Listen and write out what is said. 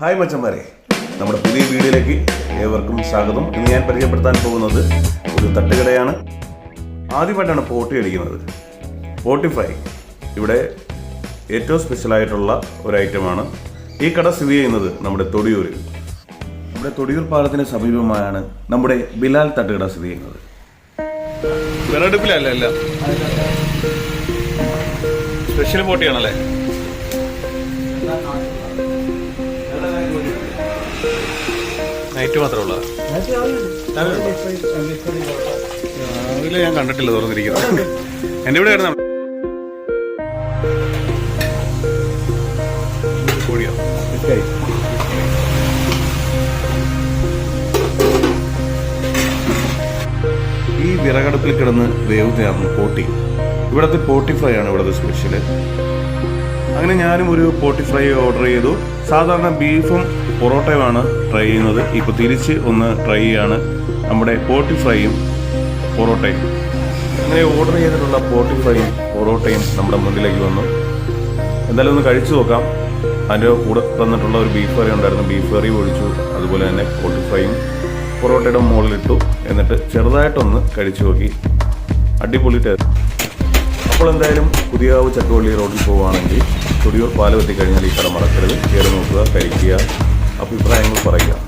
Hi മച്ചന്മാരെ. നമ്മുടെ പുതിയ വീഡിയോയിലേക്ക് ഏവർക്കും സ്വാഗതം. ഇന്ന് ഞാൻ പരിചയപ്പെടുത്താൻ പോകുന്നത് ഒരു തട്ടുകടയാണ്. ആദ്യമായിട്ടാണ് പോട്ടി അടിക്കുന്നത്. പോട്ടി ഫ്രൈ ഇവിടെ ഏറ്റവും സ്പെഷ്യലായിട്ടുള്ള ഒരു ഐറ്റമാണ് ഈ കട സ്ഥിതി ചെയ്യുന്നത് നമ്മുടെ തൊടിയൂരിൽ. നമ്മുടെ തൊടിയൂർ പാലത്തിന് സമീപമായാണ് നമ്മുടെ ബിലാൽ തട്ടുകട സ്ഥിതി ചെയ്യുന്നത്. അല്ല സ്പെഷ്യൽ പോട്ടിയാണല്ലേ? നൈറ്റ് മാത്രമേ ഉള്ള? രാവിലെ ഞാൻ കണ്ടിട്ടില്ല തുറന്നിരിക്കുന്നത് എന്റെ ഇവിടെ ആയിരുന്നു. ഈ വിറകടുപ്പിൽ കിടന്ന് വേവുന്നതാണ് പോട്ടി. ഇവിടുത്തെ പോട്ടി ഫ്രൈ ആണ് ഇവിടുത്തെ സ്പെഷ്യൽ അങ്ങനെ ഞാനും ഒരു പോട്ടി ഫ്രൈ ഓർഡർ ചെയ്തു. സാധാരണ ബീഫും പൊറോട്ടയുമാണ് ട്രൈ ചെയ്യുന്നത്. ഇപ്പൊ തിരിച്ച് ഒന്ന് ട്രൈ ചെയ്യാണ്. നമ്മുടെ പോട്ടി ഫ്രൈയും പൊറോട്ടയും. അങ്ങനെ ഓർഡർ ചെയ്തിട്ടുള്ള പോട്ടി ഫ്രൈയും പൊറോട്ടയും നമ്മുടെ മുന്നിലേക്ക് വന്നു. എന്തായാലും ഒന്ന് കഴിച്ചു നോക്കാം. അതിന്റെ കൂടെ തന്നിട്ടുള്ള ഒരു ബീഫ് കറി ഉണ്ടായിരുന്നു. ബീഫ് കറി ഒഴിച്ചു അതുപോലെ തന്നെ പോട്ടി ഫ്രൈയും പൊറോട്ടയുടെ മുകളിലിട്ടു. എന്നിട്ട് ചെറുതായിട്ടൊന്ന് കഴിച്ചു നോക്കി. അടിപൊളി ടേസ്റ്റ് അപ്പോൾ എന്തായാലും പുതിയാവ് ചക്കവള്ളി റോഡിൽ പോവുകയാണെങ്കിൽ തുടിയൂർ പാലം എത്തിക്കഴിഞ്ഞാൽ ഈ കട മറക്കരുത്. കയറി നോക്കുക കഴിക്കുക. അഭിപ്രായങ്ങൾ പറയുക.